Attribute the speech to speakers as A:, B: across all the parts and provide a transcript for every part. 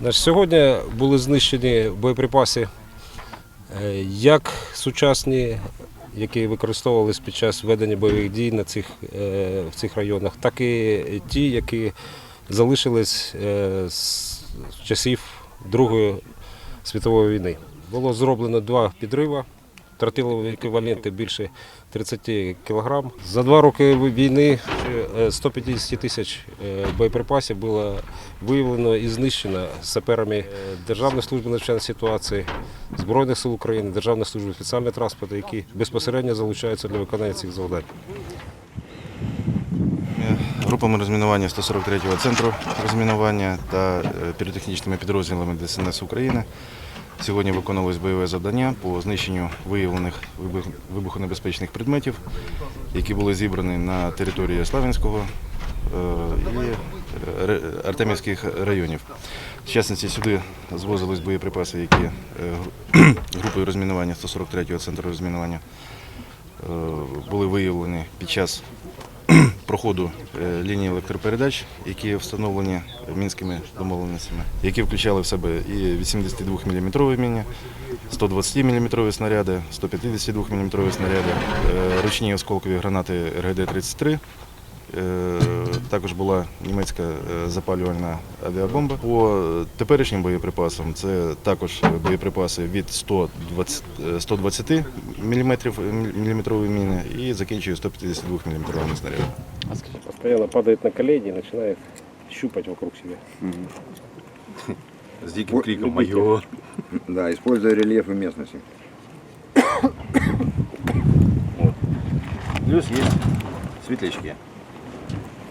A: Значить, сьогодні були знищені боєприпаси е, як сучасні, які використовувалися під час ведення бойових дій на цих, е, в цих районах, так і ті, які залишились е, з часів Другої світової війни. Було зроблено два підриви, тротилові еквіваленти більше 30 кг. За два роки війни е, 150 тисяч е, боєприпасів було виявлено і знищено саперами е, Державної служби надзвичайної ситуації, Збройних сил України, Державної служби спеціального транспорту, які безпосередньо залучаються для виконання цих завдань.
B: Групами розмінування 143-го центру розмінування та е, піротехнічними підрозділами ДСНС України сьогодні виконувалось бойове завдання по знищенню виявлених вибухонебезпечних предметів, які були зібрані на території Славянського е, і е, Артемівських районів. В частності сюди звозились боєприпаси, які е, групою розмінування 143-го центру розмінування були виявлені під час проходу е, лінії електропередач, які встановлені мінськими домовленостями, які включали в себе і 82 мм міні, 120 мм снаряди, 152 мм снаряди, е, ручні осколкові гранати РГД-33. Е, Також була німецька е, запалювальна авіабомба. По теперішнім боєприпасам це також боєприпаси від 120, е, 120 мм, міліметрової міни і закінчує 152 мм снарядом.
A: Постоянно падает на колени и начинает щупать вокруг себя.
B: З
C: диким
B: криком
A: «Моё!»
C: Да, используя рельефы местности.
B: Плюс есть светлячки.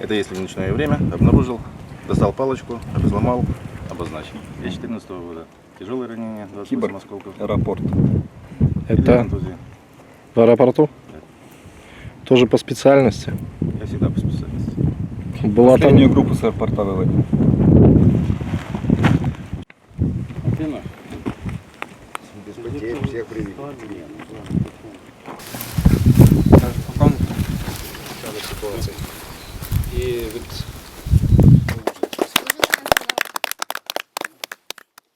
B: Это если в ночное время обнаружил, достал палочку, разломал, обозначил. Я 14 года. Тяжелое ранение, 28
C: Киборг.
B: осколков.
C: Аэропорт.
D: Это в аэропорту? Тоже по специальности?
B: Я всегда по специальности.
D: Была там...
C: Последнюю группу с аэропорта выводил. Без потерь всех привели.
A: ситуації. І від